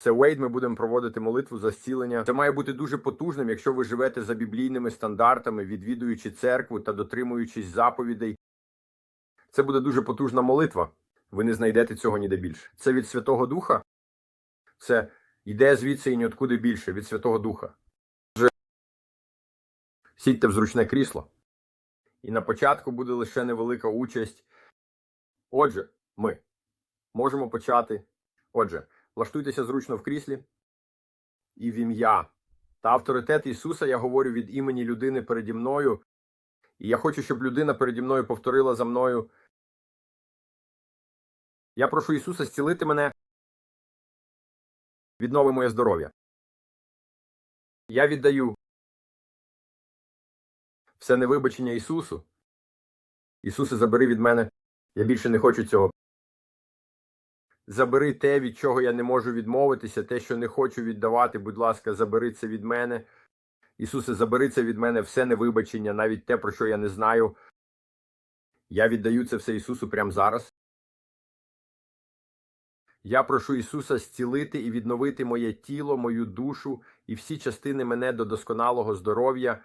Це Вейд. Ми будемо проводити молитву за зцілення. Це має бути дуже потужним, якщо ви живете за біблійними стандартами, відвідуючи церкву та дотримуючись заповідей. Це буде дуже потужна молитва. Ви не знайдете цього ніде більше. Це від Святого Духа. Це йде звідси і ніоткуди більше від Святого Духа. Сідьте в зручне крісло. І на початку буде лише невелика участь. Отже, ми можемо почати. Отже, влаштуйтеся зручно в кріслі. І в ім'я та авторитет Ісуса я говорю від імені людини переді мною. І я хочу, щоб людина переді мною повторила за мною. Я прошу Ісуса зцілити мене. Віднови моє здоров'я. Я віддаю все невибачення Ісусу. Ісусе, забери від мене. Я більше не хочу цього. Забери те, від чого я не можу відмовитися, те, що не хочу віддавати, будь ласка, забери це від мене. Ісусе, забери це від мене все невибачення, навіть те, про що я не знаю. Я віддаю це все Ісусу прямо зараз. Я прошу Ісуса зцілити і відновити моє тіло, мою душу і всі частини мене до досконалого здоров'я.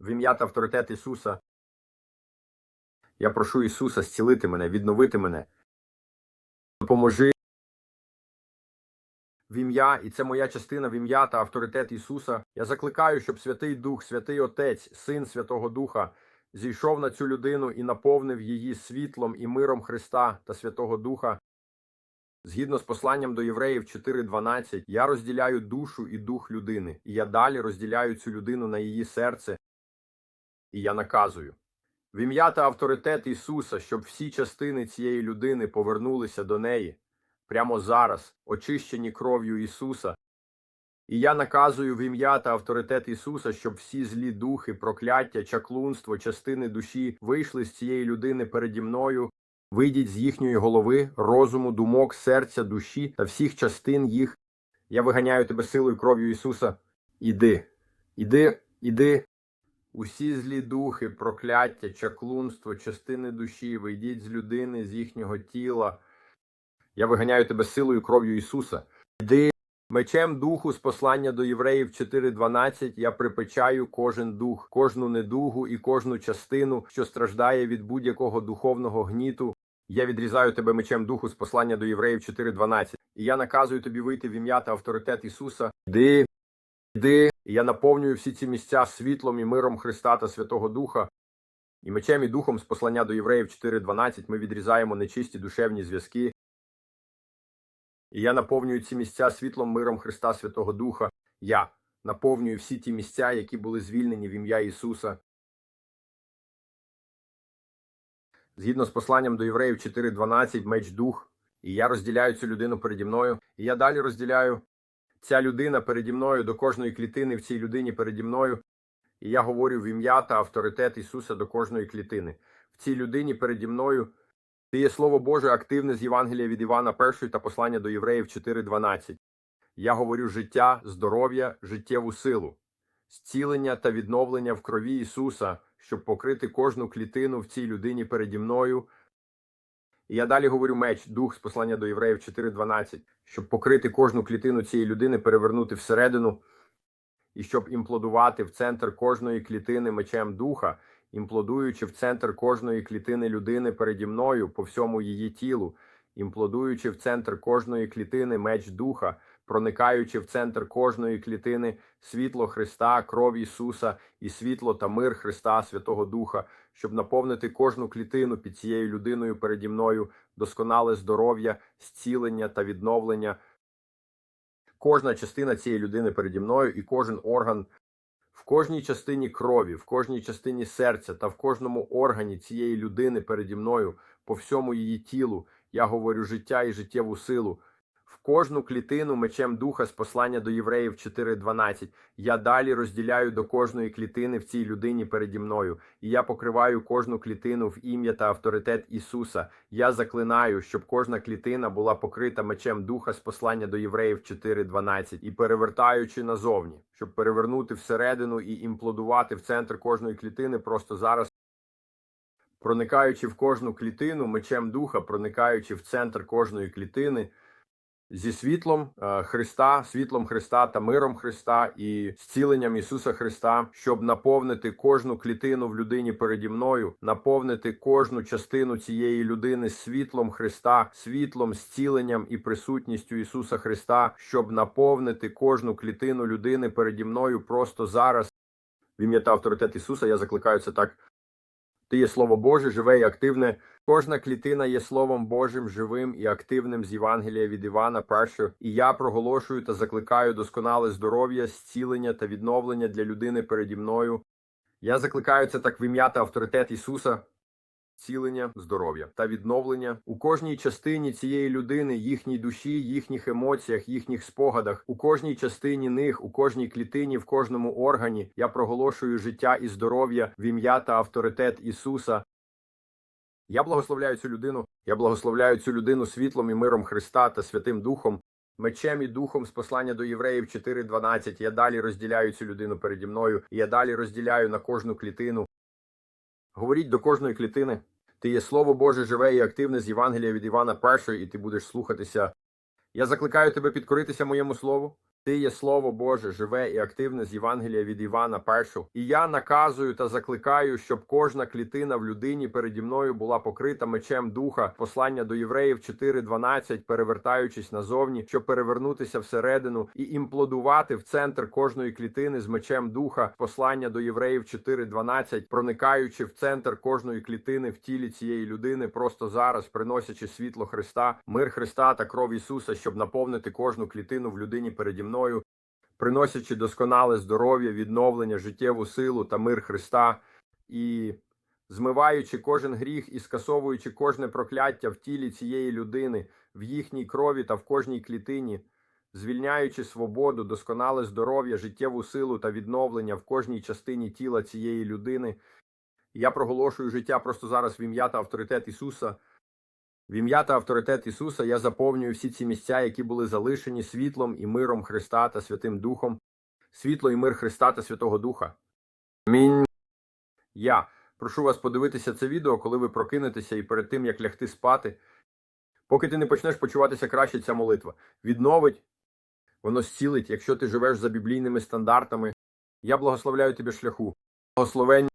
В ім'я та авторитет Ісуса. Я прошу Ісуса зцілити мене, відновити мене. Допоможи в ім'я, і це моя частина в ім'я та авторитет Ісуса. Я закликаю, щоб Святий Дух, Святий Отець, Син Святого Духа зійшов на цю людину і наповнив її світлом і миром Христа та Святого Духа. Згідно з посланням до євреїв 4.12, я розділяю душу і дух людини, і я далі розділяю цю людину на її серце, і я наказую. В ім'я та авторитет Ісуса, щоб всі частини цієї людини повернулися до неї прямо зараз, очищені кров'ю Ісуса. І я наказую в ім'я та авторитет Ісуса, щоб всі злі духи, прокляття, чаклунство, частини душі вийшли з цієї людини переді мною. Вийдіть з їхньої голови, розуму, думок, серця, душі та всіх частин їх. Я виганяю тебе силою кров'ю Ісуса. Іди, іди, іди. Усі злі духи, прокляття, чаклунство, частини душі, вийдіть з людини, з їхнього тіла. Я виганяю тебе силою кров'ю Ісуса. Іди мечем духу з послання до євреїв 4.12 я припечаю кожен дух, кожну недугу і кожну частину, що страждає від будь-якого духовного гніту. Я відрізаю тебе мечем духу з послання до євреїв 4.12. І я наказую тобі вийти в ім'я та авторитет Ісуса. Іди, іди, я наповнюю всі ці місця світлом і миром Христа та Святого Духа. І мечем і духом з послання до євреїв 4.12 ми відрізаємо нечисті душевні зв'язки. І я наповнюю ці місця світлом миром Христа Святого Духа. Я наповнюю всі ті місця, які були звільнені в ім'я Ісуса. Згідно з посланням до євреїв 4.12, меч дух, і я розділяю цю людину переді мною. І я далі розділяю ця людина переді мною до кожної клітини в цій людині переді мною. І я говорю в ім'я та авторитет Ісуса до кожної клітини. В цій людині переді мною ти є Слово Боже активне з Євангелія від Івана 1 та послання до євреїв 4.12. Я говорю життя, здоров'я, життєву силу, зцілення та відновлення в крові Ісуса, щоб покрити кожну клітину в цій людині переді мною. Я далі говорю меч, дух з послання до євреїв 4.12, щоб покрити кожну клітину цієї людини, перевернути всередину, і щоб імплодувати в центр кожної клітини мечем духа, імплодуючи в центр кожної клітини людини переді мною по всьому її тілу, імплодуючи в центр кожної клітини меч духа, проникаючи в центр кожної клітини світло Христа, кров Ісуса і світло та мир Христа, Святого Духа, щоб наповнити кожну клітину під цією людиною переді мною, досконале здоров'я, зцілення та відновлення. Кожна частина цієї людини переді мною і кожен орган в кожній частині крові, в кожній частині серця та в кожному органі цієї людини переді мною, по всьому її тілу, я говорю життя і життєву силу. Кожну клітину мечем духа з послання до євреїв 4.12. Я далі розділяю до кожної клітини в цій людині переді мною, і я покриваю кожну клітину в ім'я та авторитет Ісуса. Я заклинаю, щоб кожна клітина була покрита мечем духа з послання до євреїв 4.12 і перевертаючи назовні, щоб перевернути всередину і імплодувати в центр кожної клітини просто зараз. Проникаючи в кожну клітину мечем духа, проникаючи в центр кожної клітини, зі світлом е, Христа, світлом Христа та миром Христа і зціленням Ісуса Христа, щоб наповнити кожну клітину в людині переді мною, наповнити кожну частину цієї людини світлом Христа, світлом, зціленням і присутністю Ісуса Христа, щоб наповнити кожну клітину людини переді мною просто зараз. В ім'я та авторитет Ісуса я закликаю це так. Ти є Слово Боже, живе і активне. Кожна клітина є Словом Божим, живим і активним з Євангелія від Івана першого. І я проголошую та закликаю досконале здоров'я, зцілення та відновлення для людини переді мною. Я закликаю це так в ім'я та авторитет Ісуса. Цілення, здоров'я та відновлення у кожній частині цієї людини, їхній душі, їхніх емоціях, їхніх спогадах, у кожній частині них, у кожній клітині, в кожному органі я проголошую життя і здоров'я в ім'я та авторитет Ісуса. Я благословляю цю людину. Я благословляю цю людину світлом і миром Христа та Святим Духом, мечем і духом з послання до євреїв 4.12. Я далі розділяю цю людину переді мною, і я далі розділяю на кожну клітину. Говоріть до кожної клітини. Ти є Слово Боже живе і активне з Євангелія від Івана першої, і ти будеш слухатися. Я закликаю тебе підкоритися моєму слову. Ти є Слово Боже, живе і активне з Євангелія від Івана першого. І я наказую та закликаю, щоб кожна клітина в людині переді мною була покрита мечем духа. Послання до євреїв 4.12, перевертаючись назовні, щоб перевернутися всередину і імплодувати в центр кожної клітини з мечем духа. Послання до євреїв 4.12, проникаючи в центр кожної клітини в тілі цієї людини, просто зараз приносячи світло Христа, мир Христа та кров Ісуса, щоб наповнити кожну клітину в людині переді мною приносячи досконале здоров'я, відновлення, життєву силу та мир Христа, і змиваючи кожен гріх і скасовуючи кожне прокляття в тілі цієї людини, в їхній крові та в кожній клітині, звільняючи свободу, досконале здоров'я, життєву силу та відновлення в кожній частині тіла цієї людини. Я проголошую життя просто зараз в ім'я та авторитет Ісуса. В ім'я та авторитет Ісуса я заповнюю всі ці місця, які були залишені світлом і миром Христа та Святим Духом, світло і мир Христа та Святого Духа. Амінь. Я прошу вас подивитися це відео, коли ви прокинетеся і перед тим, як лягти спати. Поки ти не почнеш почуватися краще, ця молитва відновить, воно зцілить, якщо ти живеш за біблійними стандартами. Я благословляю тебе шляху. Благословення